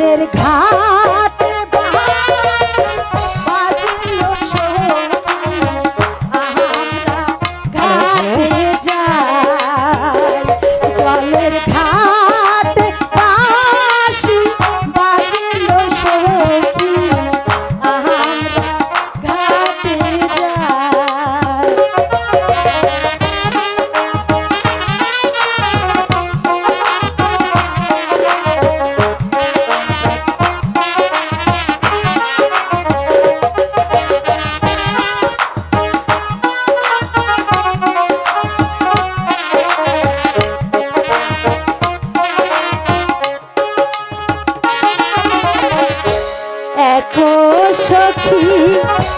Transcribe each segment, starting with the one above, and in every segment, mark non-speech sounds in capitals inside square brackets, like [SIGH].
নীলের ঘাট দেখি [LAUGHS]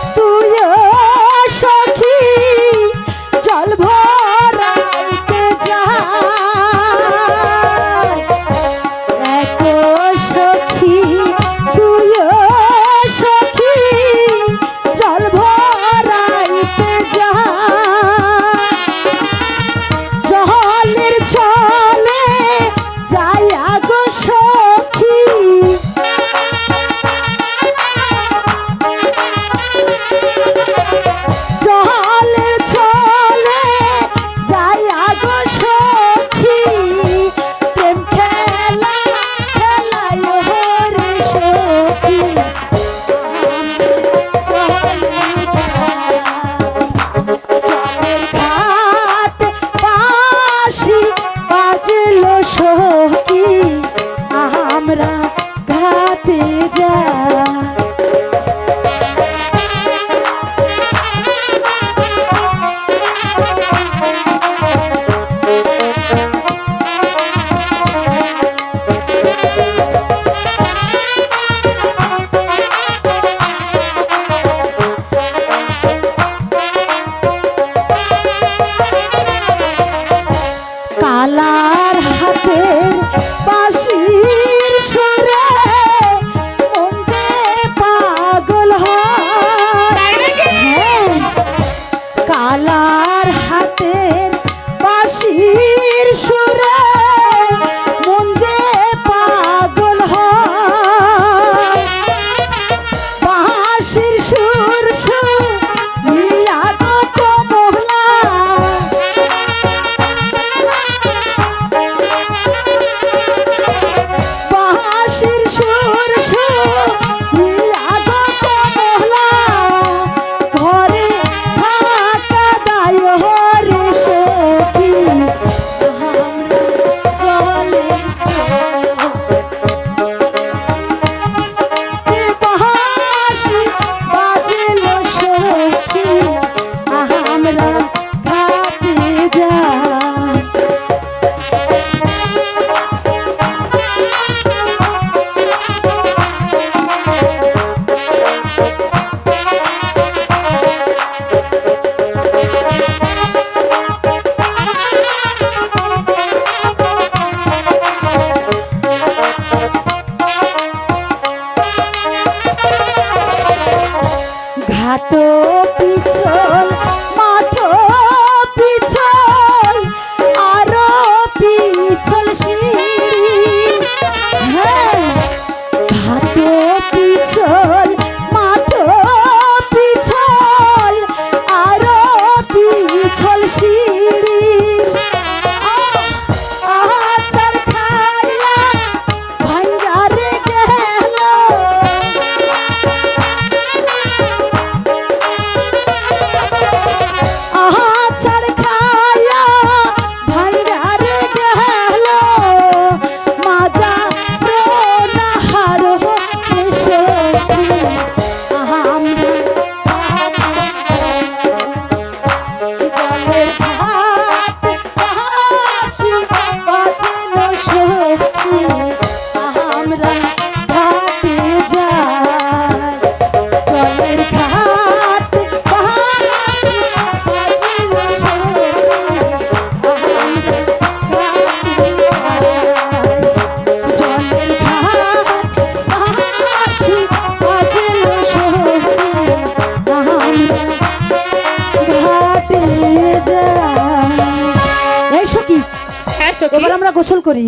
গোসল করি।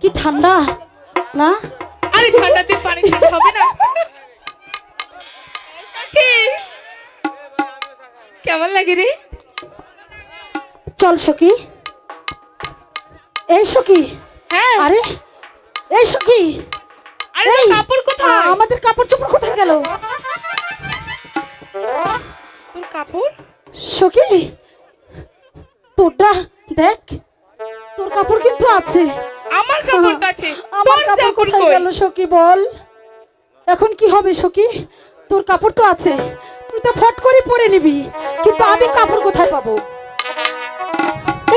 কি ঠান্ডা? না? আরে ঠান্ডাতে পানি হবে না। কেমন লাগে রে? চল সখি। এই সখি। হ্যাঁ। আরে এই সখি। আরে কাপড় কোথায়? আমাদের কাপড় চোপড় কোথায় গেল? তোর কাপড়? সখী তোরটা দেখ তোর কাপড় কিন্তু আছে। আমার কাপড় কাছে আমার কাপড় কোথায় গেল সখী বল। এখন কি হবে সখী? তোর কাপড় তো আছে। তুই তো ফট করে পরে নিবি কিন্তু আমি কাপড় কোথায় পাবো?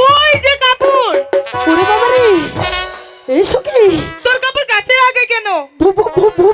ওই যে কাপড়! ওরে বাবা রে এই সখী! তোর কাপড় কাছে আগে কেন? ভু ভু ভু